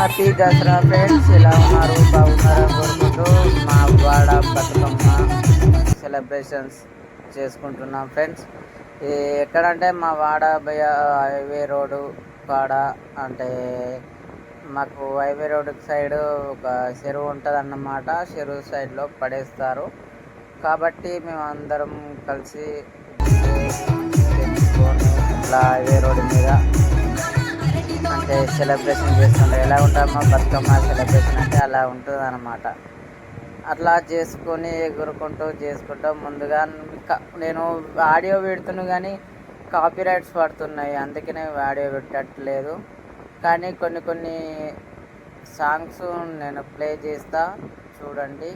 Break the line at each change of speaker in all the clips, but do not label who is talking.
Happy Dasara friends. ఎలా ఉన్నారు? బాగున్నారా? కోరుకుంటూ మా వాడ బతుకమ్మ సెలబ్రేషన్స్ చేసుకుంటున్నాం ఫ్రెండ్స్. ఇది ఎక్కడంటే మా వాడ భయ హైవే రోడ్డు కాడ అంటే మాకు హైవే రోడ్డు సైడ్ ఒక చెరువు ఉంటుంది అన్నమాట చెరువు సైడ్లో పడేస్తారు. కాబట్టి మేము అందరం కలిసి ఇట్లా హైవే రోడ్డు మీద అంటే సెలబ్రేషన్ చేస్తుండే. ఎలా ఉంటామో బతుకమ్మ సెలబ్రేషన్ అంటే అలా ఉంటుంది అనమాట అట్లా చేసుకొని ఎగురుకుంటూ చేసుకుంటూ ముందుగా నేను ఆడియో పెడుతున్నా కానీ కాపీ రైట్స్ పడుతున్నాయి అందుకనే ఆడియో పెట్టట్లేదు. కానీ కొన్ని కొన్ని సాంగ్స్ నేను ప్లే చేస్తా చూడండి.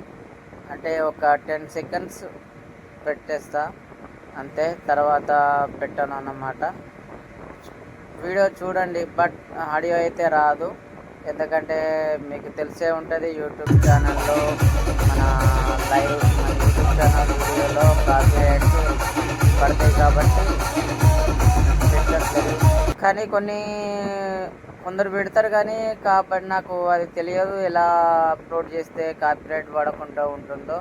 అంటే ఒక టెన్ సెకండ్స్ పెట్టేస్తా. అంతే తర్వాత పెట్టను అన్నమాట. వీడియో చూడండి బట్ ఆడియో అయితే రాదు. ఎందుకంటే మీకు తెలిసే ఉంటుంది యూట్యూబ్ ఛానల్లో మన లైవ్ మన యూట్యూబ్ ఛానల్ వీడియోలో కాపీరైట్స్ పడతాయి కాబట్టి పెట్టట్లేదు. కానీ కొన్ని కొందరు పెడతారు కానీ కాబట్టి నాకు అది తెలియదు ఎలా అప్లోడ్ చేస్తే కాపీరైట్ పడకుండా ఉంటుందో.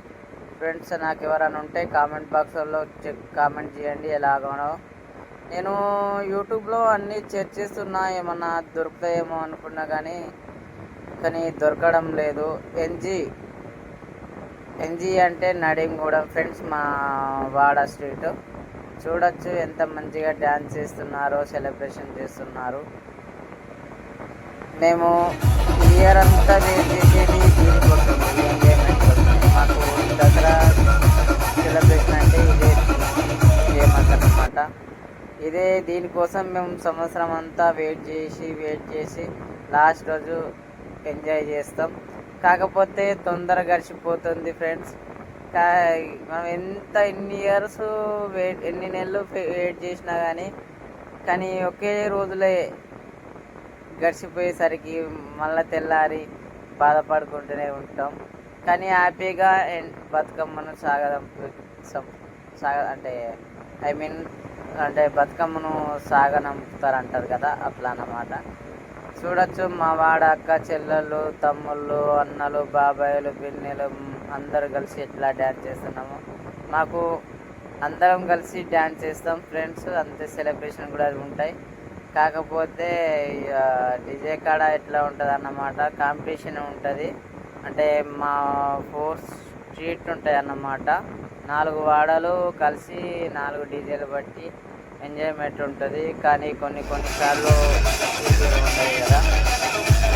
ఫ్రెండ్స్ నాకు ఎవరైనా ఉంటే కామెంట్ బాక్స్లో చెక్ కామెంట్ చేయండి ఎలాగనో. నేను యూట్యూబ్లో అన్నీ చర్చిస్తున్నా ఏమన్నా దొరుకుతాయేమో అనుకున్నా కానీ కానీ దొరకడం లేదు. ఎన్జీ ఎన్జీ అంటే నడింగూడెం. ఫ్రెండ్స్ మా వాడ స్ట్రీట్. చూడొచ్చు ఎంత మంచిగా డ్యాన్స్ చేస్తున్నారో సెలబ్రేషన్ చేస్తున్నారు. మేము ఇయర్ అంతా చేసేది దీనికోసం ఇదే దీనికోసం మేము సంవత్సరం అంతా వెయిట్ చేసి వెయిట్ చేసి లాస్ట్ రోజు ఎంజాయ్ చేస్తాం. కాకపోతే తొందర గడిచిపోతుంది ఫ్రెండ్స్. మనం ఎంత ఎన్ని ఇయర్స్ వెయిట్ ఎన్ని నెలలు వెయిట్ చేసినా కానీ కానీ ఒకే రోజులే గడిచిపోయేసరికి మళ్ళీ తెల్లారి బాధపడుకుంటూనే ఉంటాం. కానీ హ్యాపీగా బతుకమ్మను సాగడం సాగ అంటే ఐ మీన్ అంటే బతుకమ్మను సాగనంపుతారంటారు కదా అట్లా అన్నమాట. చూడొచ్చు మా వాడ అక్క చెల్లెళ్ళు తమ్ముళ్ళు అన్నలు బాబాయిలు పిన్నెలు అందరూ కలిసి ఎట్లా డ్యాన్స్ చేస్తున్నాము. మాకు అందరం కలిసి డ్యాన్స్ చేస్తాం ఫ్రెండ్స్ అంతే సెలబ్రేషన్ కూడా ఉంటాయి. కాకపోతే డిజే కాడ ఎట్లా ఉంటుంది అన్నమాట కాంపిటీషన్ ఉంటుంది. అంటే మా ఫోర్స్ స్ట్రీట్ ఉంటాయి అన్నమాట నాలుగు వాడలు కలిసి నాలుగు డీజేలు బట్టి ఎంజాయ్మెంట్ ఉంటుంది. కానీ కొన్ని కొన్నిసార్లు డీజేలు ఉంటాయి కదా.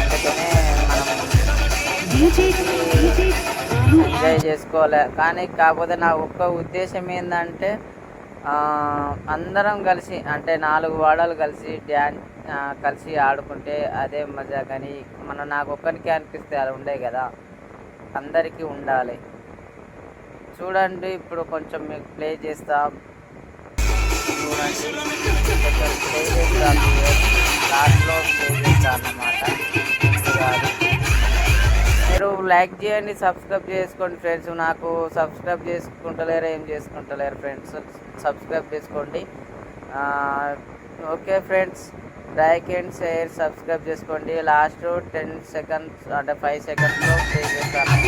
అందుకనే మనం ఎంజాయ్ చేసుకోవాలి. కానీ కాకపోతే నా ఒక్క ఉద్దేశం ఏంటంటే అందరం కలిసి అంటే నాలుగు వాడలు కలిసి డ్యాన్స్ కలిసి ఆడుకుంటే అదే మజా కానీ మన నాకు ఒక్కరికి అనిపిస్తే అలా ఉండే కదా. అందరికీ ఉండాలి. చూడండి ఇప్పుడు కొంచెం మీకు ప్లే చేస్తాం. చూడండి కొంచెం ప్లే చేస్తాను లాస్ట్లో ప్లే చేస్తాను అన్నమాట మీరు లైక్ చేయండి సబ్స్క్రైబ్ చేసుకోండి ఫ్రెండ్స్ నాకు సబ్స్క్రైబ్ చేసుకుంటలేరు ఏం చేసుకుంటలేరు ఫ్రెండ్స్ సబ్స్క్రైబ్ చేసుకోండి. Okay friends like and share subscribe చేసుకోండి. లాస్ట్ టెన్ సెకండ్స్ అంటే ఫైవ్ సెకండ్స్లో ప్లే చేస్తాను.